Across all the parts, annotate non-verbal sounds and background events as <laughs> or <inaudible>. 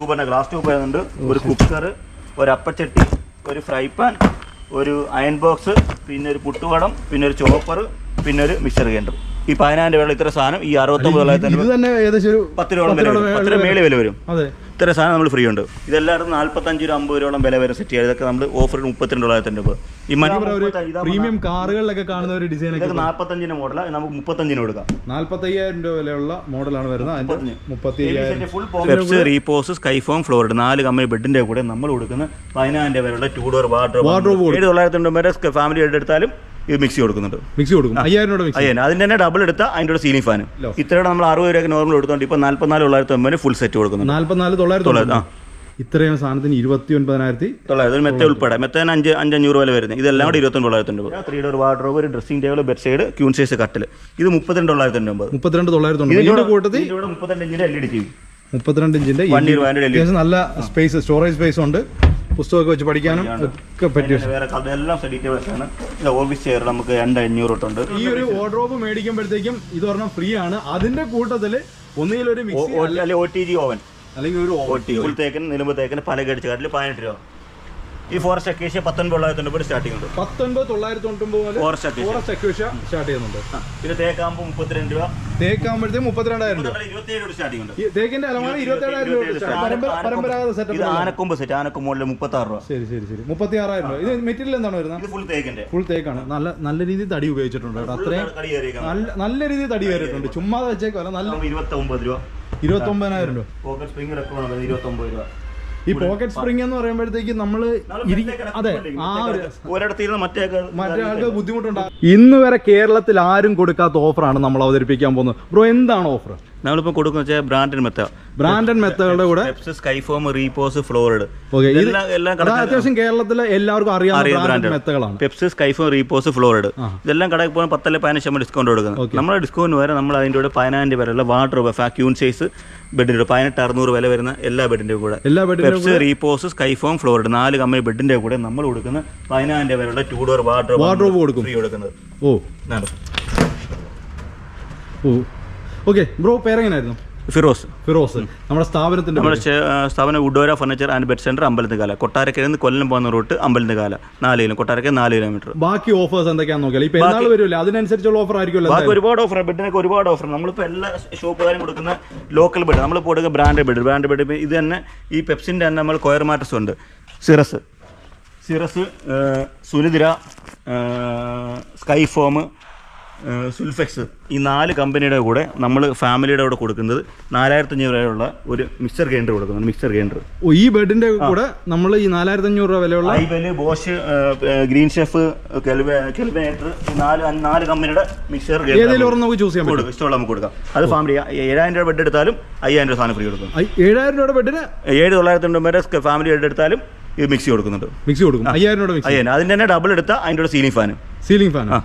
ട്യൂബറിന്റെ glass tube വരുന്നുണ്ട് ഒരു cooker ഒരു അപ്പച്ചട്ടി ഒരു ഫ്രൈ പാൻ ഒരു അയൺ ബോക്സ് പിന്നെ ഒരു പുട്ടുവടം പിന്നെ ഒരു ചോപ്പർ പിന്നെ ഒരു മിക്സർ ഗ്രൈൻഡർ ഈ പതിനായിരം രൂപയുള്ള ഇത്ര സാധനം ഈ അറുപത്തൊമ്പത് തൊള്ളായിരത്തി പത്ത് രൂപ വില വരും. പത്ത് രൂപ മേളി വില വരും. അതെ. ഇത്ര സാധനം നമ്മൾ ഫ്രീ ഉണ്ട്. ഇതെല്ലായിടത്തും നാല്പത്തഞ്ച് രൂപ അമ്പത് രൂപയോളം വില വരെ സെറ്റ് ചെയ്യുക ഇതൊക്കെ നമ്മൾ ഓഫർ മുപ്പത്തിരണ്ട് തൊള്ളായിരത്തി രൂപ. ഈ മഞ്ഞ പ്രീമിയം കാറുകളിലൊക്കെ കാണുന്ന ഒരു ഡിസൈൻ ഇതൊക്കെ നാൽപ്പത്തഞ്ചിന് മോഡലാണ് നമുക്ക് മുപ്പത്തഞ്ചിന് കൊടുക്കാം. നാല്പത്തയ്യായിരം രൂപ വിലയുള്ള മോഡലാണ് വരുന്നത്. റീപോസ് സ്കൈഫോം ഫ്ലോറിഡ് നാല് കമ്പനി ബെഡിന്റെ കൂടെ നമ്മൾ കൊടുക്കുന്ന പതിനായിരം രൂപ വരെയുള്ള ടൂ ഡോർ വാർഡ്രോബ് ഏഴ് തൊള്ളായിരത്തി വരെ ഫാമിലി എടുത്താലും ഇത് മിക്സി കൊടുക്കുന്നുണ്ട്. മിക്സി കൊടുക്കും. അയ്യായിരം രൂപ മിക്സി. അയ്യോ അതിന്റെ തന്നെ ഡബിൾ എടുത്താൽ അതിന്റെ കൂടെ സീലിംഗ് ഫാനും. ഇത്രയുടെ നമ്മൾ അറുപത് രൂപയ്ക്ക് നോർമൽ എടുത്തോണ്ട് ഇപ്പൊ നാല്പത്തിനാല് തൊള്ളായിരത്തി ഒമ്പതിന് ഫുൾ സെറ്റ് കൊടുക്കുന്നുണ്ട്. നാല്പത്തിനാല് തൊള്ളായിരത്തി തൊള്ളായിരത്തി. ഇത്രയും സാധനത്തിന് ഇരുപത്തി ഒൻപതിനായിരത്തി തൊള്ളായിരത്തി മെത്ത ഉൾപ്പെടെ. മെത്തേന് അഞ്ച് അഞ്ചഞ്ഞൂറ് വില വരുന്നത്. ഇതെല്ലാം കൂടി ഇരുപത്തി തൊള്ളായിരത്തി ഒൻപത് ത്രീ ഡോർ വാർഡ്രോബ് ഒരു dressing table bed side queen size കട്ടിൽ ഇത് മുപ്പത്തിരണ്ട് തൊള്ളായിരത്തി ഒൻപത് മുപ്പത്തിരണ്ട് തൊള്ളായിരത്തി ഒൻപത് ഇതിന്റെ കൂട്ടത്തിൽ മുപ്പത്തിരണ്ട് ഇഞ്ചിന്റെ L E D T V മുപ്പത്തിരണ്ട് ഇഞ്ചിന്റെ എൽ ഇ നല്ല സ്പേസ് സ്റ്റോറേജ് സ്പേസ് ഉണ്ട്. പുസ്തകമൊക്കെ വെച്ച് പഠിക്കാനും ഒക്കെ പറ്റിയ വേറെ എല്ലാം ഡീറ്റെയിൽസ് ആണ് ഇത് ഓഫീസ് ചെയർ നമുക്ക് രണ്ട് അഞ്ഞൂറ് തൊട്ടുണ്ട്. ഈ ഒരു വാർഡ്രോബ് മേടിക്കുമ്പോഴത്തേക്കും ഇത് പറഞ്ഞാൽ ഫ്രീ ആണ്. അതിന്റെ മിക്സി അല്ലെങ്കിൽ ഒ ടി ജി ഓവൻ അല്ലെങ്കിൽ ഒരു ഓവൻ നിലമ്പ് തേക്കിന് പല കടിച്ച കാട്ടിൽ പതിനെട്ട് രൂപ. ഈ ഫോറസ്റ്റ് അക്വേഷ്യ പത്തൊൻപത് തൊള്ളായിരത്തി തൊണ്ണൂറ് സ്റ്റാർട്ടിംഗ് ഉണ്ട് പത്തൊൻപത് തൊള്ളായിരത്തി മുതൽ ഫോറസ്റ്റ് ഫോറസ്റ്റ് അക്വേഷ്യ സ്റ്റാർട്ട് ചെയ്യുന്നുണ്ട്. പിന്നെ തേക്കാമ്പ് മുപ്പത്തിരണ്ട് രൂപ. തേക്കാകുമ്പോഴത്തേക്കും മുപ്പത്തിരണ്ടായിരം രൂപ. ഇരുപത്തിയേഴ് രൂപ സ്റ്റാർട്ടിംഗ് ഉണ്ട് തേക്കിന്റെ അലമാര ഇരുപത്തേഴായിരം രൂപ പരമ്പരാഗത ഇത് സെറ്റപ്പ് ആനക്കൊമ്പ് സെറ്റ് ആനക്കൊമ്പ് മുകളിൽ മുപ്പത്തി ആറ് രൂപ. ശരി ശരി ശരി. മുപ്പത്തി ആറായിരം രൂപ. ഇത് മെറ്റീരിയൽ എന്താണ് വരുന്നത്? ഇത് ഫുൾ തേക്കിന്റെ ഫുൾ തേക്കാണ്. നല്ല നല്ല രീതിയിൽ തടി ഉപയോഗിച്ചിട്ടുണ്ട് അത്രയും നല്ല നല്ല രീതിയിൽ തടി കയറിയിട്ടുണ്ട്. ചുമ്മാതെ വെച്ചേക്കല്ല നല്ല ഇരുപത്തി ഒമ്പത് രൂപ. ഇരുപത്തി ഒമ്പതിനായിരം രൂപ സ്പ്രിംഗ് ഇരുപത്തി ഒമ്പത് രൂപ. ഈ പോക്കറ്റ് സ്പ്രിംഗ് എന്ന് പറയുമ്പോഴത്തേക്ക് നമ്മൾ അതെ ആ ഒരിടത്തിരുന്ന് മറ്റേ മറ്റേ ആൾക്ക് ബുദ്ധിമുട്ടുണ്ടാകും. ഇന്ന് വരെ കേരളത്തിൽ ആരും കൊടുക്കാത്ത ഓഫറാണ് നമ്മൾ അവതരിപ്പിക്കാൻ പോകുന്നത്. ബ്രോ എന്താണ് ഓഫർ നമ്മളിപ്പോൾ കൊടുക്കുന്ന വെച്ചാൽ ബ്രാൻഡഡ് മെത്ത ബ്രാൻഡൻ മെത്തകളുടെ കൂടെ സ്കൈഫോം റീപോസ് ഫ്ലോറിഡ് അത്യാവശ്യം കേരളത്തിലെ എല്ലാവർക്കും അറിയാം ബ്രാൻഡഡ് മെത്തകളാണ് പെപ്സ് സ്കൈഫോം റീപോസ് ഫ്ലോറിഡ് ഇതെല്ലാം കടയിൽ പോകാൻ പത്തല്ല പതിനഞ്ച് ശതമാനം ഡിസ്കൗണ്ട് കൊടുക്കുന്നത്. നമ്മുടെ ഡിസ്കൗണ്ട് വരെ നമ്മൾ അതിന്റെ കൂടെ പതിനായിരം രൂപ വരെയുള്ള വാട്ടർ ഫാക്യൂൺ സൈസ് ബെഡിന്റെ പതിനെട്ട് അറുന്നൂറ് വില വരുന്ന എല്ലാ ബെഡിന്റെ കൂടെ. എല്ലാ പെപ്സ് റീപോസ് സ്കൈഫോം ഫ്ലോറിഡ് നാല് കമ്പനി ബെഡിന്റെ കൂടെ നമ്മൾ കൊടുക്കുന്ന പതിനായിരം രൂപ വരെയുള്ള ടൂ ഡോർ വാട്ടർ വാർഡ്രോബ് കൊടുക്കും. ഫ്രീ കൊടുക്കുന്നത്. ഓ. ഓ. ഓക്കെ ബ്രോ പേരെങ്ങനായിരുന്നു? ഫിറോസ്. ഫിറോസ്. നമ്മുടെ സ്ഥാപനത്തിന്റെ നമ്മുടെ സ്ഥാപനം Woodora furniture and bed centre Ambalathukala കൊട്ടാരക്കരയിൽ നിന്ന് കൊല്ലം പോകുന്ന റൂട്ട് അമ്പലത്തുകാല നാല് കിലോ കൊട്ടാരക്കര നാല് കിലോമീറ്റർ. ബാക്കി ഓഫേഴ്സ് എന്തൊക്കെയാണെന്ന് നോക്കിയാൽ ഇപ്പൊ പെരുന്നാൾ വരുമല്ലോ അതിനനുസരിച്ചുള്ള ഓഫർ ആയിരിക്കുമല്ലോ ബാക്കി ഒരുപാട് ഓഫർ ബെഡിനൊക്കെ ഒരുപാട് ഓഫർ നമ്മളിപ്പോൾ എല്ലാ ഷോപ്പുകാരും കൊടുക്കുന്ന ലോക്കൽ ബെഡ് നമ്മളിപ്പോൾ കൊടുക്കുന്ന ബ്രാൻഡ് ബെഡ് ബ്രാൻഡ് ബെഡ് ഇത് തന്നെ ഈ പെപ്സിന്റെ തന്നെ നമ്മൾ കൊയർ മാറ്റസ് ഉണ്ട്. സിറസ്. സിറസ് സുനിതിര സ്കൈഫോം സുൽഫെക്സ് ഈ നാല് കമ്പനിയുടെ കൂടെ നമ്മൾ ഫാമിലിയുടെ കൂടെ കൊടുക്കുന്നത് നാലായിരത്തി അഞ്ഞൂറ് രൂപയുള്ള ഒരു മിക്സർ ഗ്രൈൻഡർ കൊടുക്കുന്നുണ്ട് മിക്സർ ഗ്രൈൻഡർ. ഓ ഈ ബെഡിന്റെ കൂടെ നമ്മൾ ഈ നാലായിരത്തി അഞ്ഞൂറ് രൂപ വിലയുള്ള iBall Bosch Green Chef Kelvinator ഈ നാല് നാല് കമ്പനിയുടെ മിക്സർ ഗ്രൈൻഡർ നമുക്ക് ചൂസ് ചെയ്യാൻ പറ്റും. ഇഷ്ടമുള്ള നമുക്ക് കൊടുക്കാം. അത് ഫാമിലി ഏഴായിരം രൂപ ബെഡ് എടുത്താലും അയ്യായിരം രൂപ സാധനം ഫ്രീ കൊടുക്കും. ഏഴായിരം രൂപ ബെഡിന് ഏഴ് തൊള്ളായിരത്തി തൊണ്ണൂറ് വരെ ഫാമിലി ബെഡ് എടുത്താലും ഈ മിക്സി കൊടുക്കുന്നുണ്ട്. മിക്സി കൊടുക്കും. അയ്യായിരം രൂപ അയ്യായിരം അതിന്റെ തന്നെ ഡബിൾ എടുത്താൽ അതിന്റെ കൂടെ സീലിംഗ് ഫാനും സീലിംഗ് ഫാൻ ആ.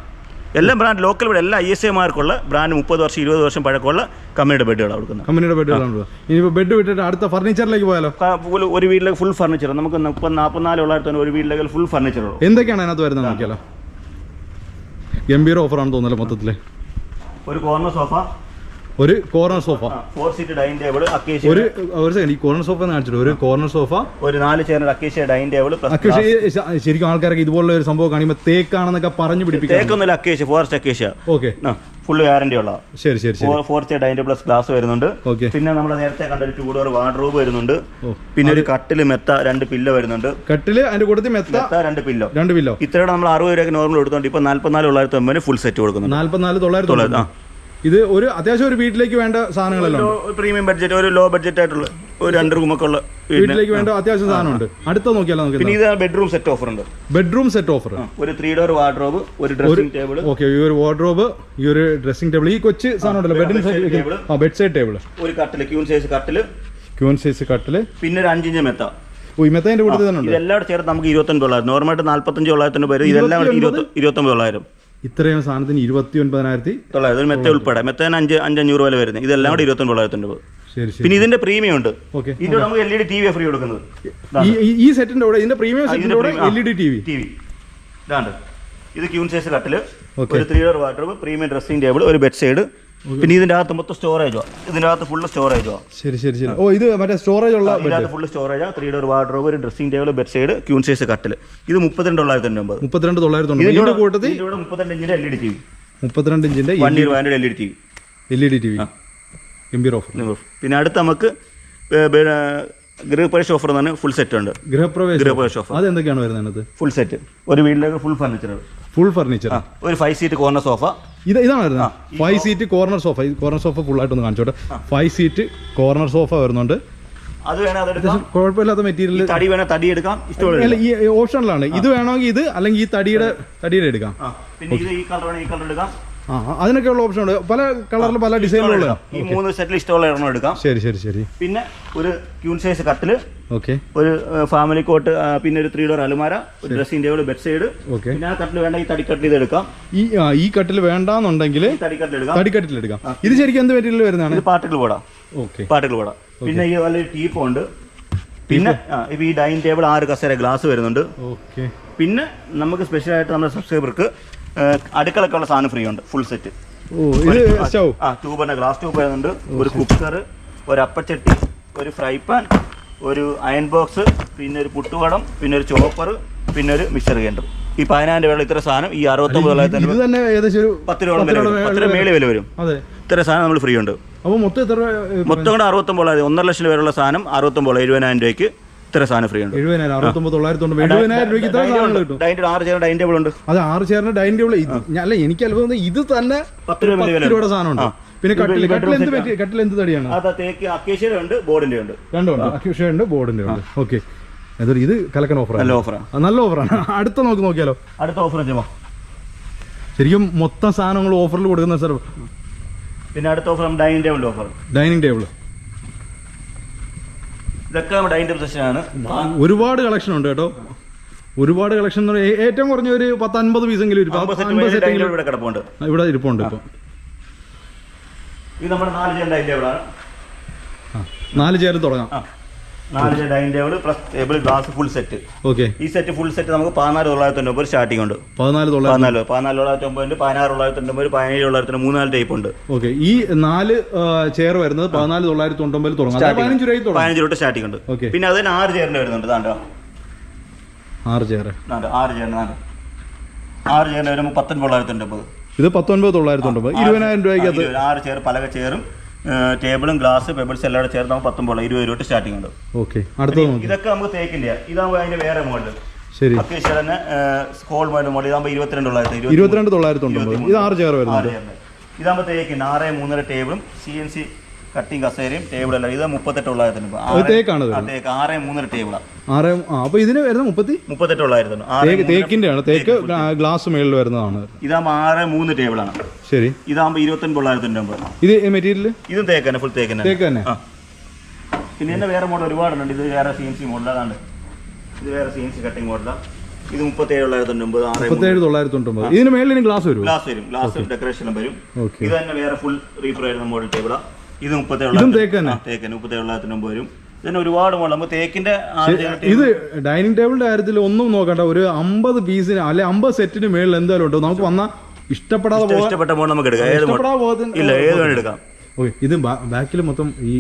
എല്ലാം ബ്രാൻഡ് ലോക്കൽ ബെഡ് എല്ലാ ഐ എസ് എമാർക്കുള്ള ബ്രാൻഡ് മുപ്പത് വർഷം ഇരുപത് വർഷം പഴക്കമുള്ള കമ്പനിയുടെ ബെഡുകളാണ് കൊടുക്കുന്നത്. കമ്പനിയുടെ ബെഡുകളാണ് ഇനിയിപ്പോൾ ബെഡ് വിട്ടിട്ട് അടുത്ത ഫർണിച്ചറിലേക്ക് പോയാലോ? ഒരു വീട്ടിലേക്ക് ഫുൾ ഫർണിച്ചർ നമുക്ക് മുപ്പത് നാൽപ്പത്തിനാല് തന്നെ ഒരു വീട്ടിലേക്ക് ഫുൾ ഫർണിച്ചർ എന്തൊക്കെയാണ് അതിനകത്ത് വരുന്നത് നോക്കിയാലോ? ഗംഭീര ഓഫറാണ് തോന്നുന്നല്ലോ മൊത്തത്തിൽ ഒരു കോർണർ സോഫ ഒരു corner sofa four seat dining table acacia ഒരു ഒരു സെക്കൻഡ് ഈ കോർണർ സോഫ കാണിച്ചിട്ട് ഒരു കോർണർ സോഫ ഒരു നാല് chair acacia dining table plus പക്ഷേ ശരിക്കും ആൾക്കാരൊക്കെ ഇതുപോലുള്ള ഒരു സംഭവം കാണുമ്പോൾ തേക്കാണെന്നൊക്കെ പറഞ്ഞു പിടിപ്പിക്കും തേക്കൊന്നുമില്ല acacia forest acacia okay full guarantee ഉള്ള. ശരി ശരി ശരി. Four seat dining plus glass വരുന്നുണ്ട്. ഓക്കെ പിന്നെ നമ്മൾ നേരത്തെ കണ്ട ഒരു ടൂ ഡോർ വാർഡ്രോബ് വരുന്നുണ്ട് പിന്നെ ഒരു കട്ടിൽ മെത്ത രണ്ട് പില്ലോ വരുന്നുണ്ട്. കട്ടിൽ അതിന്റെ കൂട്ടത്തിൽ മെത്ത മെത്ത രണ്ട് പില്ലോ രണ്ട് പില്ലോ ഇത്രയുടെ നമ്മൾ അറുപത് രൂപയ്ക്ക് നോർമൽ കൊടുത്തോണ്ട് ഇപ്പൊ നാല്പത്തിനാല് തൊള്ളായിരത്തി ഒമ്പതിന് ഫുൾ സെറ്റ് കൊടുക്കുന്നു നാല്പത്തിനാല് തൊള്ളായിരത്തി തൊള്ളായിരത്തി. ഇത് ഒരു അത്യാവശ്യം ഒരു വീട്ടിലേക്ക് വേണ്ട സാധനങ്ങളല്ലോ പ്രീമിയം ബഡ്ജറ്റ് ഒരു ലോ ബഡ്ജറ്റ് ആയിട്ടുള്ള ഒരു രണ്ട് റൂമൊക്കെ ഉള്ള വീട്ടിലേക്ക് വേണ്ട അത്യാവശ്യം സാധനമുണ്ട്. അടുത്ത നോക്കിയാലോ നോക്കി പിന്നെ ഇത്. ബെഡ്റൂം സെറ്റ് ഓഫർ ഉണ്ട്. ബെഡ്റൂം സെറ്റ് ഓഫർ ഒരു ത്രീ ഡോർ വാർഡ്രോബ് ഒരു ഡ്രസ്സിംഗ് ടേബിൾ ഓക്കെ ഈ ഒരു വാർഡ്രോബ് ഈ ഒരു ഡ്രസ്സിംഗ് ടേബിൾ ഈ കൊച്ചു സാധനം ഉണ്ടല്ലോ ബെഡിന് ടേബിൾ ആ ബെഡ് സൈഡ് ടേബിൾ ഒരു കട്ടിൽ ക്യൂൺ സൈസ് കട്ടിൽ ക്യൂൺ സൈസ് കട്ടിൽ പിന്നെ ഒരു അഞ്ചിഞ്ച് മെത്ത. മെത്തതിന്റെ കൂട്ടത്തിൽ തന്നെ ഉണ്ട്? ഇതെല്ലാം ചേർത്ത് നമുക്ക് ഇരുപത്തൊൻപത് തൊള്ളായിരം. നോർമലായിട്ട് നാല്പത്തഞ്ച് തൊള്ളായിരത്തിന് പേര് ഇതെല്ലാം കൂടി ഇരുപത്തി ഇരുപത്തൊമ്പത് തൊള്ളായിരം. ഇത്രയും സാധനത്തിന് ഇരുപത്തി ഒൻപതിനായിരത്തി തൊള്ളായിരത്തി മെത്ത ഉൾപ്പെടെ. മെത്തേന് അഞ്ച് അഞ്ചഞ്ഞൂറ് വില വരുന്നത്. ഇതെല്ലാം കൂടി ഇരുപത്തി തൊള്ളായിരത്തിന്റെ രൂപ ശരി ശരി. പിന്നെ ഇതിന്റെ പ്രീമിയം ഉണ്ട് നമുക്ക് L E D T V free കൊടുക്കുന്നത്. ഈ സെറ്റിന്റെ കൂടെ ഇതിന്റെ പ്രീമിയം സെറ്റിന്റെ കൂടെ. L E D T V T V ഇതാണ്ട്. ഇത് ക്യൂൺ സൈസ് കട്ടിൽ. ഒരു three door water premium dressing table ഒരു ബെഡ് സൈഡ് പിന്നെ ഇതിന്റെ അകത്ത് മൊത്തം സ്റ്റോറേജോ ഇതിനകത്ത് അകത്ത് ഫുള്ള് സ്റ്റോറേജോ ശരി ശരി ശരി. ഓ ഇത് മറ്റേ സ്റ്റോറേജ് ഉള്ള ഇതിനകത്ത് full storage three door wardrobe ഒരു dressing table bed side queen size കട്ടിൽ ഇത് മുപ്പത്തിരണ്ട് തൊള്ളായിരത്തി ഒൻപത് മുപ്പത്തിരണ്ട് തൊള്ളായിരത്തി ഇതിന്റെ കൂട്ടത്തിൽ മുപ്പത്തിരണ്ട് ഇഞ്ചിന്റെ L E D T V മുപ്പത്തിരണ്ട് ഇഞ്ചിന്റെ one year warranty L E D T V L E D T V Gambhir offer പിന്നെ അടുത്ത് നമുക്ക് ഗൃഹപ്രവേശ ഓഫർ എന്ന് ഫുൾ സെറ്റ് ഉണ്ട്. ഗൃഹപ്രവേശ ഗൃഹപ്രവേശ ഓഫർ അത് എന്തൊക്കെയാണ് വരുന്നത് ഫുൾ സെറ്റ് ഒരു വീട്ടിലേക്ക് ഫുൾ ഫർണിച്ചർ ഫുൾ ഫർണിച്ചർ ഒരു ഫൈവ് സീറ്റ് കോർണർ സോഫ ഇത് ഇതാണ് വരുന്നത്. ഫൈവ് സീറ്റ് കോർണർ സോഫ ഈ കോർണർ സോഫ ഫുൾ ആയിട്ട് ഒന്ന് കാണിച്ചോട്ടെ ഫൈവ് സീറ്റ് കോർണർ സോഫ വരുന്നുണ്ട്. അത് വേണം അതെടുക്കാം കുഴപ്പമില്ലാത്ത മെറ്റീരിയൽ തടി വേണം തടി എടുക്കാം. ഇഷ്ടമുള്ള ഈ ഓപ്ഷനിലാണ് ഇത് വേണമെങ്കിൽ ഇത് അല്ലെങ്കിൽ ഈ തടിയുടെ തടിയുടെ എടുക്കാം. പിന്നെ ഇത് ഈ കളർ വേണം ഈ കളർ എടുക്കാം. അതിനൊക്കെയുള്ള ഓപ്ഷൻ ഉണ്ട്. പല കളറിൽ പല ഡിസൈനിലുള്ള ഈ മൂന്ന് സെറ്റിൽ ഇഷ്ടമുള്ള എണ്ണം എടുക്കാം. ശരി ശരി ശരി. പിന്നെ ഒരു ക്യൂൺ സൈസ് കട്ടിൽ ഓക്കെ ഒരു ഫാമിലി കോട്ട് പിന്നെ ഒരു ത്രീ ഡോർ അലമാര ഒരു dressing table bed side okay പിന്നെ ആ കട്ടിൽ വേണ്ട ഈ തടിക്കട്ടിൽ ഇത് എടുക്കാം. ഈ ഈ കട്ടിൽ വേണ്ടാന്നുണ്ടെങ്കിൽ തടിക്കട്ടിൽ എടുക്കാം. തടിക്കട്ടിൽ എടുക്കാം. ഇത് ശരിക്കും എന്ത് മെറ്റീരിയൽ വരുന്നതാണ്? ഇത് പാർട്ടിക്കിൾ പോടാം ഓക്കെ പാർട്ടിക്കിൾ പോടാം പിന്നെ ഈ വലിയ ടീപ്പ്? ഉണ്ട് പിന്നെ ഈ ഡൈനിങ് ടേബിൾ ആറ് കസേര ഗ്ലാസ് വരുന്നുണ്ട്. ഓക്കെ പിന്നെ നമുക്ക് സ്പെഷ്യലായിട്ട് നമ്മുടെ സബ്സ്ക്രൈബർക്ക് അടുക്കളക്കുള്ള സാധനം ഫ്രീ ഉണ്ട്. Full set? ആ ഗ്ലാസ് ട്യൂബ് വരുന്നുണ്ട്. ഒരു കുക്കർ ഒരു അപ്പച്ചട്ടി ഒരു ഫ്രൈ പാൻ ഒരു അയൺ ബോക്സ് പിന്നെ ഒരു പുട്ടുവടം പിന്നെ ഒരു ചോപ്പർ പിന്നെ ഒരു മിക്സർ ഗ്രൈൻഡർ ഈ പതിനായിരം രൂപയുള്ള ഇത്ര സാധനം ഈ അറുപത്തൊമ്പത് തൊള്ളായിരത്തി പത്ത് രൂപ വില വരും. പത്ത് രൂപ മേളിൽ വില വരും. ഇത്ര സാധനം നമ്മൾ ഫ്രീ ഉണ്ട്. മൊത്തം മൊത്തം കൂടെ അറുപത്തൊമ്പത് ഒന്നര ലക്ഷം രൂപയുള്ള സാധനം അറുപത്തൊമ്പത് എഴുപതിനായിരം രൂപയ്ക്ക്. ഇത്ര സാധനം ഫ്രീ ഉണ്ട്. എഴുപതിനായിരം അറുപത്തൊമ്പത് തൊള്ളായിരത്തി തൊണ്ണൂറ് എഴുപതിനായിരം രൂപയ്ക്ക് ഇത്ര കിട്ടും. ഡൈനിങ് ആറ് ചേർ ഡൈനിങ് ടേബിൾ ഉണ്ട്. അത് ആറ് ഡൈനിങ് ടേബിൾ അല്ല എനിക്ക് അത്ഭുതം തോന്നുന്നത് ഇത് തന്നെ പത്ത് രൂപയുടെ സാധനമുണ്ട് പിന്നെ കട്ടിൽ കട്ടിൽ എന്ത് പറ്റി? കട്ടിൽ എന്ത് തടിയാണ്? അക്കേഷ്യയുടെ ഉണ്ട് ബോർഡിന്റെ ഉണ്ട്. രണ്ടുണ്ട് ബോർഡിന്റെ ഉണ്ട്. ഓക്കെ. അതൊരു ഇത് കലക്കൻ ഓഫറാണ് നല്ല ഓഫറാണ് നല്ല ഓഫറാണ് <laughs> അടുത്ത നമുക്ക് നോക്കിയാലോ? അടുത്ത ഓഫർ ശരിക്കും മൊത്തം സാധനങ്ങൾ ഓഫറിൽ കൊടുക്കുന്ന സാർ പിന്നെ അടുത്ത offer dining table offer dining table ഇതൊക്കെ നമ്മുടെ അതിന്റെ പ്രദർശനമാണ് ഒരുപാട് കളക്ഷൻ ഉണ്ട് കേട്ടോ. ഒരുപാട് കളക്ഷൻ എന്ന് പറഞ്ഞാൽ ഏറ്റവും കുറഞ്ഞ ഒരു പത്ത് അൻപത് പീസെങ്കിലും ഇവിടെ കിടപ്പുണ്ട്. ഇവിടെ ഇരിപ്പുണ്ട് ഇപ്പം. ഇത് നമ്മുടെ നാല് ചെയർ ഡൈനിങ് എവിടെയാണ് നാല് ചേര് തുടങ്ങാം. ആ നാല് chair dining table plus table glass full set okay ഈ സെറ്റ് ഫുൾ സെറ്റ് നമുക്ക് പതിനാല് തൊള്ളായിരത്തി ഒൻപത് സ്റ്റാർട്ടിംഗ് ഉണ്ട്. പതിനാല് തൊള്ളായിരത്തി പതിനാല് പതിനാല് തൊള്ളായിരത്തി ഒമ്പത് പതിനാറ് തൊള്ളായിരത്തി ഒമ്പത് പതിനേഴ് തൊള്ളായിരത്തി മൂന്നാൽ ടൈപ്പ് ഉണ്ട്. ഓക്കെ ഈ നാല് ചെയർ വരുന്നത് പതിനാല് തൊള്ളായിരത്തി ഒമ്പത് തുടങ്ങും പതിനഞ്ച് രൂപ പതിനഞ്ച് രൂപ സ്റ്റാർട്ടിംഗ് ഉണ്ട്. ഓക്കെ പിന്നെ അതിന് ആറ് ചെയറിന്റെ വരുന്നുണ്ട്. താണ്ടോ ആറ് ചെയർ ആറ് ചെയർ ആറ് ചെയറിന് വരുമ്പോൾ പത്തൊൻപത് തൊള്ളായിരത്തി ഒമ്പത്. ഇത് പത്തൊൻപത് തൊള്ളായിരത്തി ഒമ്പത്. ഇരുപതിനായിരം രൂപയ്ക്ക് ആറ് ചെയർ പലക ചെയറും ടേബിളും ഗ്ലാസ് പെബിൾസ് എല്ലാം കൂടെ ചേർത്ത് നമുക്ക് പത്തൊമ്പത് ഇരുപത് രൂപ സ്റ്റാർട്ടിംഗ് ഉണ്ട്. ഓക്കെ ഇതൊക്കെ നമുക്ക് തേക്കിന്റെ ഇതാകുമ്പോൾ അതിന്റെ വേറെ മോഡൽ ശരി. അത്യാവശ്യം തന്നെ സ്കോൾ മോഡൽ മോഡൽ ഇതാകുമ്പോൾ ഇരുപത്തിരണ്ട് തൊള്ളായിരത്തി ഇരുപത്തി ഇരുപത്തിരണ്ട് തൊള്ളായിരത്തി ഇത് ആറ് വരുന്നുണ്ട്. ഇതാകുമ്പോൾ തേക്കിന്റെ ആറ് മൂന്നര ടേബിളും സി എൻ സി കട്ടിങ് കസേരയും ടേബിൾ അല്ല. ഇത് മുപ്പത്തെട്ട് തൊള്ളായിരത്തി അത് തേക്കാണ് ഇത്. തേക്ക് ആറ് മൂന്നര ടേബിളാണ് ആറ് അപ്പൊ ഇതിന് വരുന്നത് മുപ്പത്തി? മുപ്പത്തെട്ട് തേക്ക് തേക്കിന്റെ ആണ് തേക്ക് ഗ്ലാസ് മേളിൽ വരുന്നതാണ്. ഇതാകുമ്പോൾ ആറ് മൂന്ന് ടേബിളാണ് ശരി. ഇതാകുമ്പോൾ ഇരുപത്തൊൻപത് തൊള്ളായിരത്തി ഇത് മെറ്റീരിയൽ ഇതും തേക്ക് തന്നെ ഫുൾ തേക്ക് തേക്ക് തന്നെ. പിന്നെ തന്നെ വേറെ മോഡൽ ഒരുപാടുണ്ട്. ഇത് വേറെ സി എൻ സി മോഡലാണ് ഇത് വേറെ സി എൻ സി കട്ടിങ് മോഡലാണ് ഇത് മുപ്പത്തേഴ് തൊള്ളായിരത്തി തൊണ്ണൂറ് ഇതിന് മേളിൽ ഗ്ലാസ് വരും. ഗ്ലാസ് വരും ഗ്ലാസ് ഡെക്കറേഷനും വരും. ഇത് തന്നെ വേറെ ഫുൾ റീഫർ ആയിരുന്ന മോഡൽ ടേബിളാ ഇത് മുപ്പത്തേഴ് ഇതും തേക്ക് തൊള്ളായിരത്തി തൊണ്ണൂറ് വരും ഇതിന് ഒരുപാട് മോഡൽ നമുക്ക് തേക്കിന്റെ ഇത് ഡൈനിങ് ടേബിളിന്റെ കാര്യത്തിൽ ഒന്നും നോക്കണ്ട. ഒരു അമ്പത് പീസിന് അല്ലെ അമ്പത് സെറ്റിന് മേളിൽ എന്തായാലും ഉണ്ടോ? നമുക്ക് വന്ന ഇഷ്ടപ്പെടാതെ ഇഷ്ടപ്പെട്ട മോഡൽ നമുക്ക് എടുക്കാം. ഇല്ല ഏത് വേണം എടുക്കാം. ഓക്കെ ഇത് ബാക്കിൽ മൊത്തം ഈ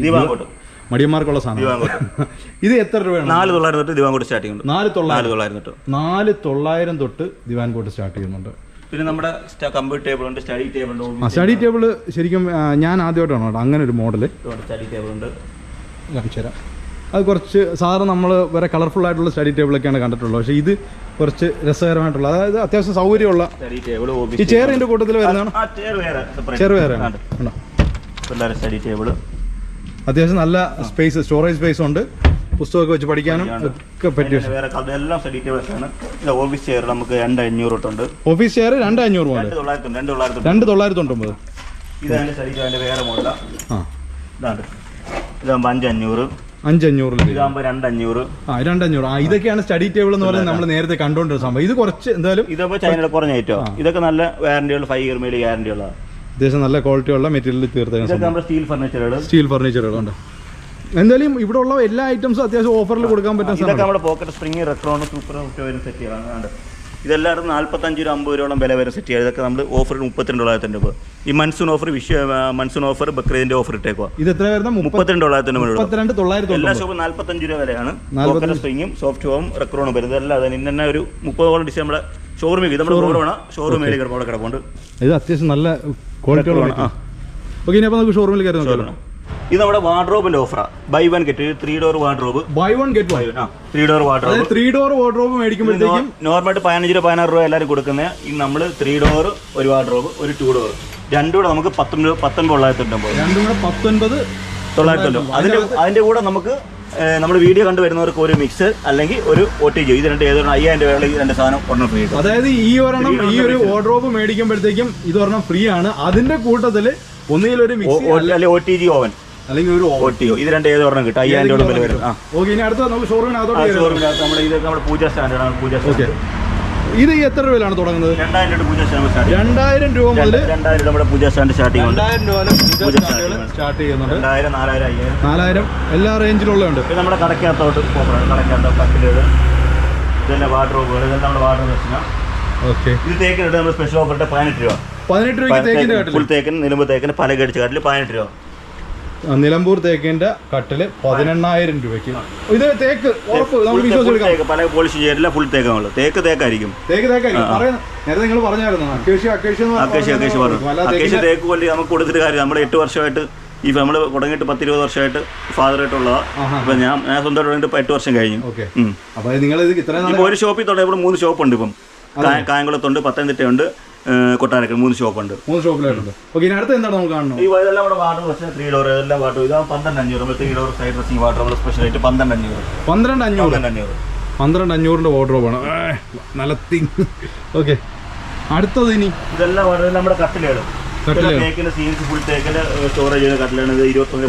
മടിയന്മാർക്കുള്ള സാധനം. <laughs> ഇത് എത്ര രൂപയാണ്? നാല് തൊള്ളായിരം തൊട്ട് ദിവാൻകോട്ട് സ്റ്റാർട്ട് ചെയ്യുന്നുണ്ട് നാല് തൊള്ളായിരം. തൊട്ട്. ദിവാൻകോട്ട് തൊള്ളായിരം തൊട്ട് ദിവാൻ കോട്ട് സ്റ്റാർട്ട് ചെയ്യുന്നുണ്ട്. പിന്നെ നമ്മുടെ കമ്പ്യൂട്ടർ ടേബിൾ ഉണ്ട് സ്റ്റഡി ടേബിൾ ഉണ്ട് ആ സ്റ്റഡി ടേബിൾ ശരിക്കും ഞാൻ ആദ്യമായിട്ടാണ് കേട്ടോ അങ്ങനെ ഒരു മോഡൽ സ്റ്റഡി ടേബിൾ ഉണ്ട്. കാണിച്ചു തരാം അത് കുറച്ച് സാറ് നമ്മൾ വേറെ കളർഫുൾ ആയിട്ടുള്ള സ്റ്റഡി ടേബിളൊക്കെയാണ് കണ്ടിട്ടുള്ളത്. പക്ഷേ ഇത് കുറച്ച് രസകരമായിട്ടുള്ള അതായത് അത്യാവശ്യം സൗകര്യമുള്ള സ്റ്റഡി ടേബിൾ ഈ ചെയർ ചെയറിന്റെ കൂട്ടത്തിൽ വരുന്നതാണ്? ആ ചെയർ വേറെ സ്റ്റഡി ടേബിൾ അത്യാവശ്യം നല്ല സ്പേസ് സ്റ്റോറേജ് സ്പേസ് ഉണ്ട്. പുസ്തകമൊക്കെ വെച്ച് പഠിക്കാനും ഒക്കെ പറ്റിയ വേറെ എല്ലാം സ്റ്റഡി ഇത് ഓഫീസ് ചെയർ നമുക്ക് രണ്ട് അഞ്ഞൂറ് തൊട്ടുണ്ട് ഓഫീസ് ചെയർ രണ്ട് അഞ്ഞൂറ് മുതൽ രണ്ട് തൊള്ളായിരത്തി രണ്ട് തൊള്ളായിരത്തി രണ്ട് തൊള്ളായിരത്തി തൊണ്ണൂറ് ഇതാണ് സ്റ്റഡി വേറെ മോഡലാണ് ആ. ഇതാണ്. ഇതാകുമ്പോൾ അഞ്ച് അഞ്ഞൂറ് ആ ഇതൊക്കെയാണ് സ്റ്റഡി ടേബിൾ എന്ന് പറയുന്നത് നമ്മൾ നേരത്തെ കണ്ടുകൊണ്ടിരുന്ന സംഭവം. ഇത് കുറച്ച് എന്തായാലും ഇതൊക്കെ ചൈനയുടെ കുറഞ്ഞ ഏറ്റവും ഇതൊക്കെ നല്ല വാറന്റി ഉള്ള ഫൈവ് ഇയർ മേലെ ഗ്യാരണ്ടി ഉള്ളതാണ് അത്യാവശ്യം നല്ല ക്വാളിറ്റി ഉള്ള മെറ്റീരിയൽ നമ്മുടെ സ്റ്റീൽ ഫർണിച്ചറുകൾ സ്റ്റീൽ ഫർണിച്ചറുകളുണ്ട് എന്തായാലും ഇവിടെ ഉള്ള എല്ലാ ഐറ്റംസും അത്യാവശ്യം ഓഫറിൽ കൊടുക്കാൻ പറ്റുന്ന ഇതൊക്കെ നമ്മുടെ പോക്കറ്റ് സ്പ്രിങ് റെക്രോൺ സൂപ്പർ വരുന്ന സെറ്റുകളാണ് ഇതെല്ലാവരും നാൽപ്പത്തഞ്ച് രൂപ അമ്പത് രൂപയോളം വില വരെ സെറ്റ് ചെയ്യുക ഇതൊക്കെ നമ്മൾ ഓഫർ മുപ്പത്തിരണ്ട് തൊള്ളായിരത്തി രൂപ ഈ monsoon offer Vishu monsoon offer ബക്രീദിന്റെ offer ഇട്ടേക്കുക ഇത് എത്ര വരുന്ന മുപ്പത്തിരണ്ട് തൊള്ളായിരത്തി രൂപ മുപ്പത്തിരണ്ട് തൊള്ളായിരത്തി എല്ലാ ഷോപ്പും നാൽപ്പത്തഞ്ച് രൂപ വരെയാണ്. പോക്കറ്റ് സ്പ്രിങ്ങും സോഫ്റ്റ് ഹോം റെക്രോണും വരുന്നത്. എല്ലാം അതിന് ഇന്ന തന്നെ ഒരു മുപ്പതോളം ഡിസൈൻ നമ്മുടെ ഷോറൂമിൽ നമ്മുടെ ഷോറൂമാണ് ഷോറൂമിൽ കിടപ്പുണ്ട്. ഇത് അത്യാവശ്യം നല്ല ക്വാളിറ്റിയുള്ള ആ. ഓക്കെ ഇനി അപ്പോൾ നമുക്ക് ഷോറൂമിൽ കയറി നോക്കാം ഇത് നമ്മുടെ വാർഡ്രോബിന്റെ ഓഫറാണ് buy one get three door wardrobe buy one get one three door wardrobe three door wardrobe മേടിക്കുമ്പോഴത്തേക്കും നോർമലായിട്ട് പതിനഞ്ച് രൂപ പതിനാറ് രൂപ എല്ലാവരും കൊടുക്കുന്നത് ഈ നമ്മൾ ത്രീ ഡോർ ഒരു വാർഡ്രോബ് ഒരു ടു ഡോർ രണ്ടും കൂടെ നമുക്ക് പത്തൊമ്പത് പത്തൊൻപത് തൊള്ളായിരത്തി തൊണ്ണൂറ് രണ്ടും കൂടെ പത്തൊൻപത് തൊള്ളായിരത്തി അതിന്റെ അതിന്റെ കൂടെ നമുക്ക് നമ്മൾ വീഡിയോ കണ്ടുവരുന്നവർക്ക് ഒരു മിക്സ് അല്ലെങ്കിൽ ഒരു ഒ ടി ജി ഇത് രണ്ട് ഏതൊരു അയ്യായിരം രൂപയുള്ള ഈ രണ്ട് സാധനം ഒരെണ്ണം ഫ്രീ അതായത് ഈ ഒരെണ്ണം ഈ ഒരു വാർഡ്രോബ് മേടിക്കുമ്പോഴത്തേക്കും ഇത് ഒരെണ്ണം ഫ്രീ ആണ്. അതിന്റെ കൂട്ടത്തിൽ ഒന്നിലൊരു ഒരു മിക്സി അല്ലെങ്കിൽ ഒ ടി ജി ഓവൻ അല്ലെങ്കിൽ ഒരു ഓട്ടിയോ ഇത് രണ്ട് ഏത് ഒരെണ്ണം കിട്ടും അയ്യായിരം രൂപ വില വരും ഓക്കെ ഇനി അടുത്ത നമുക്ക് ഷോറൂമിനകത്തോട്ട് ഷോറൂമിനകത്ത് നമ്മുടെ ഇത് നമ്മുടെ പൂജ സ്റ്റാൻഡാണ് പൂജ ഓക്കെ ഇത് എത്ര രൂപയിലാണ് തുടങ്ങുന്നത് രണ്ടായിരം രൂപ രൂപ മുതൽ രണ്ടായിരം രൂപ പൂജ സ്റ്റാൻഡ് സ്റ്റാർട്ടിംഗ് ഉണ്ട് രണ്ടായിരം രൂപ പൂജ സ്റ്റാർട്ട് ചെയ്യുന്നുണ്ട് രണ്ടായിരം നാലായിരം അയ്യായിരം നാലായിരം എല്ലാ റേഞ്ചിലുള്ളതുണ്ട് നമ്മുടെ കടക്കകത്തോട്ട് കടക്കകത്ത് കട്ടിലുകൾ ഇതെല്ലാം നമ്മുടെ ഓക്കെ ഇത് തേക്കിനിട്ട് നമ്മൾ സ്പെഷ്യൽ പതിനെട്ട് രൂപ പതിനെട്ട് രൂപയ്ക്ക് തേക്കിന്റെ ഫുൾ തേക്കിന് നിലമ്പ് തേക്കിന് പല കടിച്ച കാട്ടിൽ പതിനെട്ട് രൂപ നിലമ്പൂർ തേക്കിന്റെ കട്ടിൽ പതിനെണ്ണായിരം രൂപയ്ക്ക്. ഇത് തേക്ക് ഉറപ്പ് നമുക്ക് തേക്ക് പല പോളിഷ് ചെയ്തില്ല ഫുൾ തേക്കാണല്ലോ തേക്ക് തേക്കായിരിക്കും. തേക്ക് തേക്കായിരിക്കും. നേരത്തെ നിങ്ങൾ പറഞ്ഞായിരുന്നു. അക്കേഷ് അക്കേഷ്യ എന്ന് അക്കേഷ്യ അക്കേഷ്യ പറഞ്ഞു. തേക്കിന്റെ- തേക്ക് പോലെ നമുക്ക് കൊടുത്തിട്ട് കാര്യം നമ്മൾ എട്ട് വർഷമായിട്ട് ഈ നമ്മൾ തുടങ്ങിയിട്ട് പത്ത് ഇരുപത് വർഷമായിട്ട് ഫാദർ ആയിട്ടുള്ള അപ്പം ഞാൻ ഞാൻ സ്വന്തമായിട്ട് തുടങ്ങിയിട്ട് എട്ട് വർഷം കഴിഞ്ഞു. ഓക്കെ. ഉം. അപ്പൊ നിങ്ങൾ ഇത് ഇപ്പോൾ ഒരു ഷോപ്പിൽ തുടങ്ങി ഇവിടെ മൂന്ന് ഷോപ്പുണ്ട് ഇപ്പം. കായ- കായംകുളത്തുണ്ട് പത്തനംതിട്ടയുണ്ട് കൊട്ടാരക്കൽ മൂന്ന് ഷോപ്പുണ്ട്. മൂന്ന് ഷോപ്പിലായിട്ടുണ്ട്. ഓക്കെ ഇനി അടുത്ത് എന്താണ് നമുക്ക് കാണുന്നത്? ഈ ഇതെല്ലാം നമ്മുടെ വാട്ടർ പ്രശ്നം ത്രീ ഡോർ ഇതെല്ലാം വാട്ടർ ഇതാ പന്ത്രണ്ട് അഞ്ഞൂറ് നമ്മൾ three door side dressing water നമ്മൾ സ്പെഷ്യലായിട്ട് പന്ത്രണ്ട് അഞ്ഞൂറ് പന്ത്രണ്ട് അഞ്ഞൂറ് പന്ത്രണ്ട് അഞ്ഞൂറ് പന്ത്രണ്ട് അഞ്ഞൂറിന്റെ വാർഡ്രോബാണ് നല്ല തിങ് ഓക്കെ അടുത്തത് ഇനി? ഇതെല്ലാം വാട്ടർ നമ്മുടെ. തേക്കിന്റെ സ്റ്റോറേജ് കട്ടിലാണ്.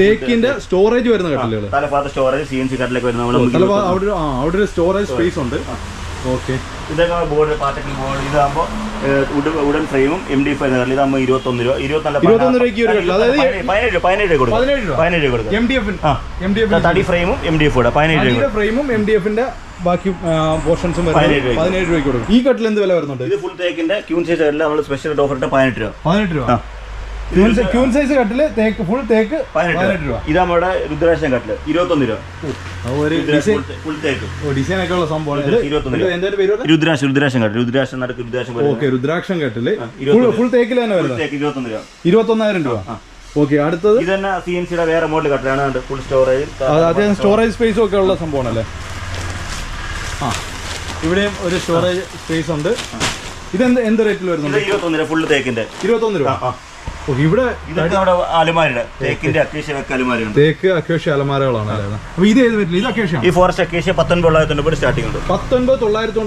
തേക്കിന്റെ സ്റ്റോറേജ് വരുന്ന കട്ടിലുകൾ തലഭാഗത്ത് സ്റ്റോറേജ് സി എൻ സി കട്ടിലേക്ക് വരുന്ന നമ്മൾ അവിടെ ഒരു- അവിടെ ഒരു സ്റ്റോറേജ് സ്പേസ് ഉണ്ട്. ഓക്കെ. ഇതൊക്കെ ബോർഡ് പാർട്ടിക്കൽ ബോർഡ് ഇതാകുമ്പോൾ ഉഡൻ ഫ്രെയിമും എം ഡി ഫൈവ് ഇതാകുമ്പോൾ ഇരുപത്തൊന്ന് രൂപ ഇരുപത്തിനാല് ഇരുപത്തൊന്ന് രൂപയ്ക്ക് ഒരു കട്ടിൽ അതായത് പതിനേഴ് രൂപ പതിനേഴ് രൂപ കൊടുക്കും. പതിനേഴ് രൂപ. പതിനേഴ് രൂപ കൊടുക്കും. എം ഡി എഫ് ആ. എം ഡി എഫ് തടി ഫ്രെയിമും എം ഡി എഫ് കൂടെ പതിനേഴ് രൂപ ഫ്രെയിമും എം ഡി എഫിന്റെ ബാക്കി പോർഷൻസും പതിനേഴ് രൂപ രൂപയ്ക്ക്. കൊടുക്കും. ഈ കട്ടിൽ എന്ത് വില വരുന്നുണ്ട്? ഇത് ഫുൾ തേക്കിന്റെ ക്യൂൺ സൈസ് നമ്മൾ സ്പെഷ്യൽ ഓഫർ ഇട്ട് പതിനെട്ട് രൂപ. പതിനെട്ട് രൂപ. ആ. ക്യൂൺ സൈസ് കട്ടിൽ തേക്ക് ഫുൾ തേക്ക് പതിനെട്ട് രൂപ. ഇതാ നമ്മുടെ രുദ്രാക്ഷൻ കട്ടിൽ ഇരുപത്തൊന്ന് രൂപ? രുദ്രാക്ഷൻ രുദ്രാക്ഷൻ കട്ടിൽ രുദ്രാക്ഷൻ നടക്ക് രുദ്രാക്ഷൻ ഓക്കെ രുദ്രാക്ഷം കട്ടിൽ ഫുൾ തേക്കിൽ തന്നെ വരുന്നത്. ഇരുപത്തൊന്ന് രൂപ. ഇരുപത്തൊന്നായിരം രൂപ. ഓക്കെ അടുത്തത്? ഇത് തന്നെ സി എൻ സിയുടെ വേറെ മോഡൽ കട്ടിലാണ് ഫുൾ സ്റ്റോറേജ് അത് അത്യാവശ്യം സ്റ്റോറേജ് സ്പേസും ഒക്കെ ഉള്ള സംഭവമാണല്ലേ? ആ ഇവിടെയും ഒരു സ്റ്റോറേജ് സ്പേസ് ഉണ്ട്. ഇത് എന്ത് എന്ത് റേറ്റിൽ വരുന്നുണ്ട്? ഇരുപത്തൊന്ന് രൂപ ഫുൾ തേക്കിന്റെ. ഇരുപത്തൊന്ന് രൂപ. ഇവിടെ ഇതൊക്കെ നമ്മുടെ അലുമാരിയുടെ തേക്കിന്റെ അക്വേഷ്യ വെക്ക അലുമാരിയുണ്ട് തേക്ക് അക്വേഷ്യ അലമാരകളാണ് അപ്പൊ ഇത് ഏത് പറ്റില്ല ഇത് അക്വേഷ്യ ഈ ഫോറസ്റ്റ് അക്വേഷ്യ പത്തൊൻപത് തൊള്ളായിരത്തി തൊണ്ണൂറ് സ്റ്റാർട്ടിംഗ് ഉണ്ട് പത്തൊൻപത് തൊള്ളായിരത്തി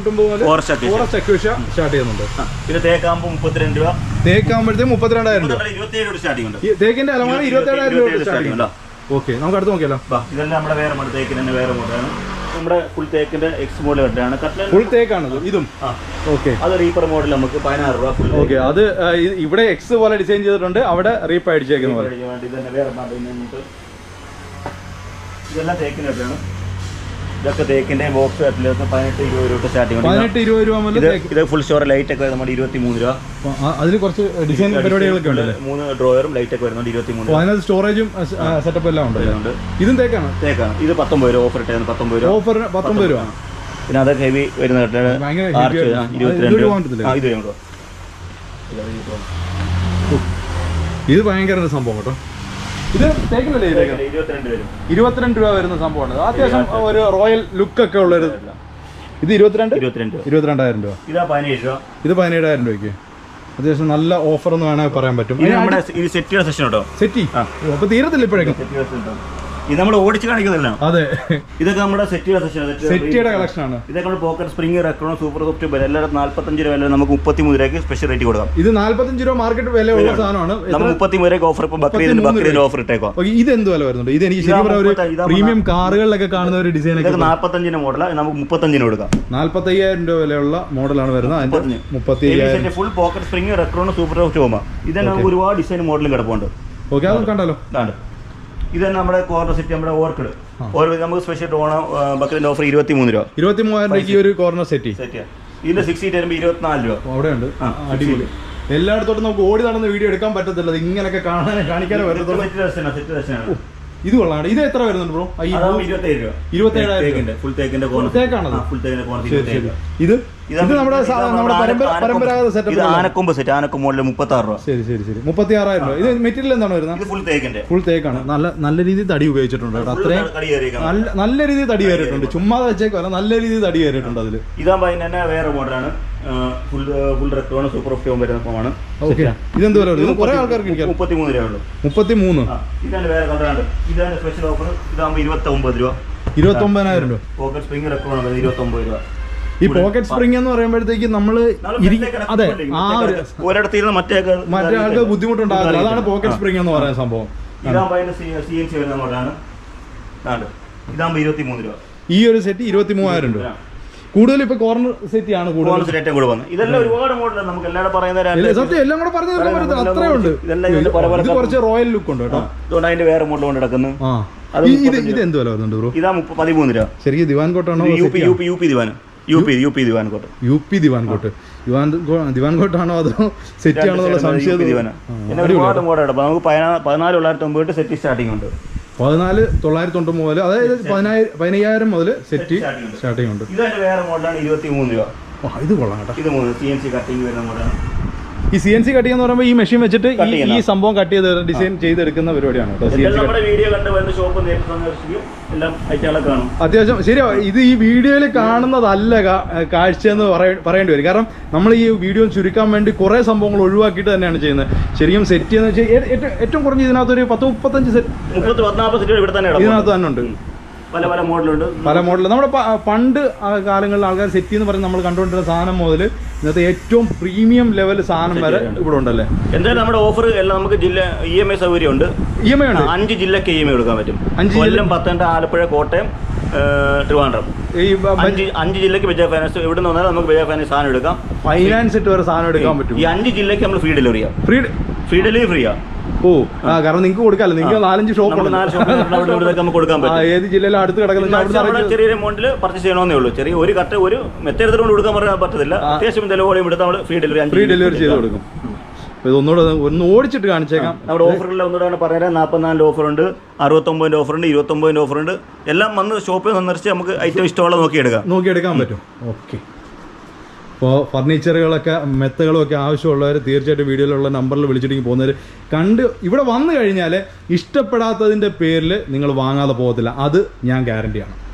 ഫോറസ്റ്റ് ഫോറസ്റ്റ് അക്വേഷ്യ സ്റ്റാർട്ട് ചെയ്യുന്നുണ്ട്. പിന്നെ തേക്കാകുമ്പോൾ മുപ്പത്തിരണ്ട് രൂപ. തേക്കാകുമ്പോഴത്തേക്ക് മുപ്പത്തിരണ്ടായിരം രൂപ. ഇരുപത്തിയേഴ് രൂപ സ്റ്റാർട്ടിംഗ് ഉണ്ട് തേക്കിന്റെ അലമാര ഇരുപത്തേഴായിരം രൂപ സ്റ്റാർട്ടിംഗ് ഉണ്ടോ ഓക്കെ നമുക്ക് അടുത്ത് നോക്കിയാലോ? ഇതെല്ലാം നമ്മുടെ വേറെ തേക്കിന് തന്നെ വേറെ മോഡലാണ്. നമ്മുടെ ഫുൾ തേക്കിന്റെ എക്സ് മോഡൽ കട്ടാണ് കട്ട്ലൻ ഫുൾ തേക്കാണ് ഇതും? ഓക്കെ അത് റീപ്പർ മോഡൽ നമുക്ക് പതിനാറ് രൂപ ഫുൾ ഓക്കെ അത് ഇവിടെ എക്സ് പോലെ ഡിസൈൻ ചെയ്തിട്ടുണ്ട്. അവിടെ റീപ്പ് അടിച്ചേക്കുന്ന പോലെ. ഇതെല്ലാം തേക്കിന് ഇതൊക്കെ തേക്കിന്റെ ബോക്സ് പതിനെട്ട് ഇരുപത് രൂപ സ്റ്റാർട്ടിംഗ് ഉണ്ട് പതിനെട്ട് ഇരുപത് രൂപ മുതൽ ഇത് ഫുൾ സ്റ്റോർ ലൈറ്റ് ഒക്കെ നമ്മുടെ ഇരുപത്തി മൂന്ന് രൂപ അതിൽ കുറച്ച് ഡിസൈൻ പരിപാടികളൊക്കെ ഉണ്ട് മൂന്ന് ഡ്രോയറും ലൈറ്റ് ഒക്കെ വരുന്നുണ്ട് ഇരുപത്തി മൂന്ന് അതിനകത്ത് സ്റ്റോറേജും സെറ്റപ്പ് എല്ലാം ഉണ്ട്. ഇതും തേക്കാണ്? തേക്കാണ്. ഇത് പത്തൊമ്പത് രൂപ ഓഫർ ഇട്ടായിരുന്നു പത്തൊമ്പത് രൂപ. ഓഫർ പത്തൊമ്പത് രൂപ? പിന്നെ അത് ഹെവി വരുന്ന. ഇരുപത്തിരണ്ട് രൂപ ഇത് ഭയങ്കര സംഭവം കേട്ടോ. ഇത് തേക്കിനല്ലേ ഇത് തേക്ക്? ഇരുപത്തിരണ്ട് രൂപ വരുന്ന സംഭവമാണ്. അത്യാവശ്യം ഒരു റോയൽ ലുക്ക് ഒക്കെ ഉള്ള ഒരു ഇത് ഇരുപത്തിരണ്ട്? ഇരുപത്തിരണ്ട്. രൂപ. ഇരുപത്തിരണ്ടായിരം രൂപ. ഇതാ പതിനേഴായിരം രൂപയ്ക്ക്. അത്യാവശ്യം നല്ല ഓഫർ എന്ന് വേണമെങ്കിൽ പറയാൻ പറ്റും. സെറ്റ് കേട്ടോ സെറ്റി. അപ്പൊ തീരത്തില്ല ഇപ്പോഴേക്കും. ഇത് നമ്മൾ ഓടിച്ച് കാണിക്കുന്നില്ല അതെ. ഇതൊക്കെ നമ്മുടെ സെറ്റ് സെഷൻ സെറ്റിയുടെ കളക്ഷൻ ആണ്. ഇതൊക്കെ നമ്മൾ pocket spring Recron super soft വില എല്ലാവരും നാല്പത്തഞ്ച് രൂപ വില നമുക്ക് മുപ്പത്തി മൂന്ന് രൂപയ്ക്ക് സ്പെഷ്യൽ റേറ്റ് കൊടുക്കാം. ഇത് നാല്പത്തഞ്ച് രൂപ മാർക്കറ്റ് വില ഉള്ള സാധനമാണ്. നമ്മൾ മുപ്പത്തി മൂന്ന് രൂപയ്ക്ക് ഓഫർ ഇപ്പൊ ബക്രീദിന് ബക്രീദിന് ഓഫർ ഇട്ടേക്കോ. ഇത് എന്ത് വില വരുന്നുണ്ട്? ഇത് എനിക്ക് ശരിക്കും പ്രീമിയം കാറുകളിലൊക്കെ കാണുന്ന ഒരു ഡിസൈൻ ഇതൊക്കെ നാൽപ്പത്തഞ്ചിന് മോഡലാണ് നമുക്ക് മുപ്പത്തഞ്ചിന് കൊടുക്കാം. നാല്പത്തി അയ്യായിരം രൂപ വിലയുള്ള മോഡലാണ് വരുന്നത്. അതിന്റെ. മുപ്പത്തി അയ്യായിരം full pocket spring Recron super soft ഹോമ ഇതെല്ലാം നമുക്ക് ഒരുപാട് ഡിസൈൻ മോഡലും കിടപ്പുണ്ട്. ഓക്കെ അതും കണ്ടല്ലോ ഇത് തന്നെ നമ്മുടെ കോർണർ സെറ്റ് നമ്മുടെ ഓർക്കിഡ്. ഓർക്കിഡ് നമുക്ക് സ്പെഷ്യൽ ഓണം ബക്കറിന്റെ ഓഫർ ഇരുപത്തി മൂന്ന് രൂപ. ഇരുപത്തി മൂവായിരം രൂപയ്ക്ക് ഒരു കോർണർ സെറ്റ് സെറ്റ് ഇതിന്റെ സിക്സ് സീറ്റ് വരുമ്പോൾ ഇരുപത്തിനാല് രൂപ. അവിടെ ഉണ്ട് അടിപൊളി. എല്ലായിടത്തോട്ടും നമുക്ക് ഓടി നടന്ന് വീഡിയോ എടുക്കാൻ പറ്റത്തില്ല. ഇങ്ങനെയൊക്കെ കാണാൻ കാണിക്കാനേ വരത്തുള്ളൂ ഇത് കൊള്ളാണ് ഇത് എത്ര വരുന്നുണ്ട് ബ്രോ? ഇരുപത്തി ശരി ഇത്? ഇത് നമ്മുടെ നമ്മുടെ പരമ്പര പരമ്പരാഗത ഇത് സെറ്റപ്പ് ആനക്കൊമ്പ് സെറ്റ് ആനക്കൊമ്പ് മോഡൽ മുപ്പത്തി ആറ് രൂപ. ശരി ശരി ശരി. മുപ്പത്തി ആറായിരം രൂപ. ഇത് മെറ്റീരിയൽ എന്താണ് വരുന്നത്? ഇത് ഫുൾ തേക്കിന്റെ ഫുൾ തേക്കാണ് നല്ല നല്ല രീതിയിൽ തടി ഉപയോഗിച്ചിട്ടുണ്ട് കേട്ടോ. അത്രയും നല്ല നല്ല രീതിയിൽ തടി കയറിയിട്ടുണ്ട്. ചുമ്മാതെ വെച്ചേക്കല്ല നല്ല രീതിയിൽ തടി കയറിയിട്ടുണ്ട് അതിൽ ഇതാകുമ്പോൾ അതിന് തന്നെ വേറെ മോഡലാണ് ഫുൾ ഫുൾ റെക്ടോണ് സൂപ്പർ ഓഫ്റ്റോൺ വരുന്ന ഫോമാണ് ഓക്കെ ഇതെന്ത് വില ഇത് കുറേ ആൾക്കാർക്ക് മുപ്പത്തി മൂന്ന് രൂപ ഉള്ളൂ. മുപ്പത്തി മൂന്ന് ഇതാണ് വേറെ കളറാണ് ഇതാണ് സ്പെഷ്യൽ ഓഫർ ഇതാകുമ്പോൾ ഇരുപത്തി ഒമ്പത് രൂപ. ഇരുപത്തൊമ്പതിനായിരം രൂപ. പോക്കറ്റ് സ്പ്രിംഗ് റെക്കോർഡ് ഇരുപത്തി ഒമ്പത് രൂപ. ഈ പോക്കറ്റ് സ്പ്രിംഗ് എന്ന് പറയുമ്പോഴത്തേക്ക് നമ്മൾ അതെ ആ ഒരു ഒരിടത്ത് ഇരുന്ന് മറ്റേ മറ്റേ ആൾക്ക് ബുദ്ധിമുട്ടുണ്ടാകില്ല അതാണ് പോക്കറ്റ് സ്പ്രിംഗ് എന്ന് പറയുന്ന സംഭവം. ഇതാകുമ്പോൾ അതിന്റെ സി എൻ സി വരുന്ന മോഡലാണ്. ഇതാണ് ഇതാകുമ്പോൾ ഇരുപത്തി മൂന്ന് രൂപ. ഈ ഒരു സെറ്റ് ഇരുപത്തി മൂവായിരം രൂപ കൂടുതൽ ഇപ്പൊ കോർണർ സെറ്റ് ആണ് കൂടുതൽ കൂടെ വന്നു ഇതെല്ലാം ഒരുപാട് മോഡലാണ് നമുക്ക് എല്ലാവരും പറയുന്ന സത്യം എല്ലാം കൂടെ പറഞ്ഞു തീർക്കാൻ അത്രേ ഉണ്ട് ഇത് കുറച്ച് റോയൽ ലുക്ക് ഉണ്ട് കേട്ടോ. ഇതുകൊണ്ട് അതിന്റെ വേറെ മോഡൽ കൊണ്ട് കിടക്കുന്നു. ആ. ഇത് ഇത് എന്ത് വില വരുന്നുണ്ട് ബ്രോ? ഇതാ പതിമൂന്ന് രൂപ. ശരിക്കും ദിവാൻ കോട്ടാണോ U P U P U P U P U P ദിവാൻകോട്ട്. U P ദിവാൻകോട്ട്. ദിവാൻ കോ- അതോ സെറ്റ് ആണോ? എന്നുള്ള സംശയം പിന്നെ ഒരുപാട് മോഡൽ നമുക്ക് പതിനാല് തൊള്ളായിരത്തി ഒമ്പത് സെറ്റ് സ്റ്റാർട്ടിംഗ് ഉണ്ട്. പതിനാല് തൊള്ളായിരത്തി തൊണ്ണൂറ് മുതൽ അതായത് പതിനായിരം പതിനയ്യായിരം മുതൽ സെറ്റ്. സ്റ്റാർട്ടിംഗ് ഉണ്ട്. ഇതിന്റെ വേറെ മോഡലാണ് ഇരുപത്തി മൂന്ന് രൂപ ഇത് കൊള്ളാം കേട്ടോ. ഇത് മൂന്ന് സി എൻ സി കട്ടിങ് വരുന്ന മോഡലാണ്. ഈ സി എൻ സി കട്ട് എന്ന് പറയുമ്പോൾ ഈ മെഷീൻ വെച്ചിട്ട് ഈ- ചെയ്യുന്ന. സംഭവം കട്ട് ചെയ്ത് ഡിസൈൻ ചെയ്തെടുക്കുന്ന പരിപാടിയാണ് അത്യാവശ്യം ശരിയോ ഇത് ഈ വീഡിയോയിൽ കാണുന്നതല്ല കാഴ്ച എന്ന് പറയ- പറയേണ്ടി വരും. കാരണം നമ്മൾ ഈ വീഡിയോ ചുരുക്കാൻ വേണ്ടി കുറേ സംഭവങ്ങൾ ഒഴിവാക്കിയിട്ട് തന്നെയാണ് ചെയ്യുന്നത്. ശരിക്കും സെറ്റ് ചെയ്യുന്ന വെച്ചാൽ ഏറ്റവും കുറഞ്ഞ ഇതിനകത്ത് ഒരു പത്ത് മുപ്പത്തഞ്ച് സെറ്റ് മുപ്പത്തി പത്നാൽപ്പത് സെറ്റ് ഇവിടെ തന്നെ ഇതിനകത്ത്. തന്നെ ഉണ്ട്. പല പല മോഡലുണ്ട്. പല മോഡൽ നമ്മുടെ പണ്ട് കാലങ്ങളിൽ ആൾക്കാർ സെറ്റ് എന്ന് പറഞ്ഞ് നമ്മൾ കണ്ടുകൊണ്ടിരുന്ന സാധനം മുതൽ ഇന്നത്തെ ഏറ്റവും പ്രീമിയം ലെവൽ സാധനം വരെ ഇവിടെ ഉണ്ടല്ലേ? എന്തായാലും നമ്മുടെ ഓഫർ എല്ലാം നമുക്ക് ജില്ല ഇ എം ഐ സൗകര്യം ഉണ്ട് ഇ എം ഐ ഉണ്ട്. അഞ്ച് ജില്ലക്ക് ഇ എം ഐ കൊടുക്കാൻ പറ്റും. അഞ്ച് ജില്ലം കൊല്ലം പത്തനംതിട്ട ആലപ്പുഴ കോട്ടയം ട്രിവാൻഡ്രം. ഈ അഞ്ച് അഞ്ച് ജില്ലക്ക് ബജാജ് ഫൈനാൻസ് എവിടെ നിന്ന് വന്നാലും നമുക്ക് ബജാജ് ഫൈനാൻസ് സാധനം എടുക്കാം. ഫൈനാൻസ് ഇട്ട് വരെ സാധനം എടുക്കാൻ പറ്റും. ഈ അഞ്ച് ജില്ലക്ക് നമ്മൾ ഫ്രീ ഡെലിവറി ചെയ്യാം. ഫ്രീ ഫ്രീ ഡെലിവറി ഫ്രീ ആ ഓ ആ കാരണം നിങ്ങൾക്ക് കൊടുക്കാമല്ലോ നിങ്ങൾക്ക് നാലഞ്ച് ഷോപ്പ് കൊടുക്കാൻ പറ്റും. ഏത് ജില്ലയിലും അടുത്ത് കിടക്കുന്ന ചെറിയ എമൗണ്ടിൽ പർച്ചേസ് ചെയ്യണമെന്നേ ഉള്ളൂ. ചെറിയ ഒരു കട്ട് ഒരു മെത്തെടുത്തുകൊണ്ട് കൊടുക്കാൻ പറയാൻ പറ്റത്തില്ല. അത്യാവശ്യം എന്തെങ്കിലും വോളിയം എടുത്ത് നമ്മൾ ഫ്രീ ഡെലിവറി ഫ്രീ ഡെലിവറി ചെയ്ത് കൊടുക്കും. ഇത് ഒന്നുകൂടെ ഒന്ന് ഓടിച്ചിട്ട് കാണിച്ചേക്കാം. അവിടെ ഓഫറുകളിൽ ഒന്നുകൂടെ പറഞ്ഞാൽ നാൽപ്പത്തിനാലിന്റെ ഓഫറുണ്ട് അറുപത്തൊമ്പതിന്റെ ഓഫറുണ്ട് ഇരുപത്തൊമ്പതിന്റെ ഓഫറുണ്ട് എല്ലാം വന്ന് ഷോപ്പിൽ സന്ദർശിച്ച് നമുക്ക് ഐറ്റം ഇഷ്ടമുള്ള നോക്കിയെടുക്കാം. നോക്കിയെടുക്കാൻ പറ്റും. ഓക്കെ. ഇപ്പോൾ ഫർണിച്ചറുകളൊക്കെ മെത്തകളൊക്കെ ആവശ്യമുള്ളവർ തീർച്ചയായിട്ടും വീഡിയോയിലുള്ള നമ്പറിൽ വിളിച്ചിട്ട് പോകുന്നവർ കണ്ട് ഇവിടെ വന്നു കഴിഞ്ഞാൽ ഇഷ്ടപ്പെടാത്തതിന്റെ പേരിൽ നിങ്ങൾ വാങ്ങാതെ പോകത്തില്ല. അത് ഞാൻ ഗ്യാരണ്ടിയാണ്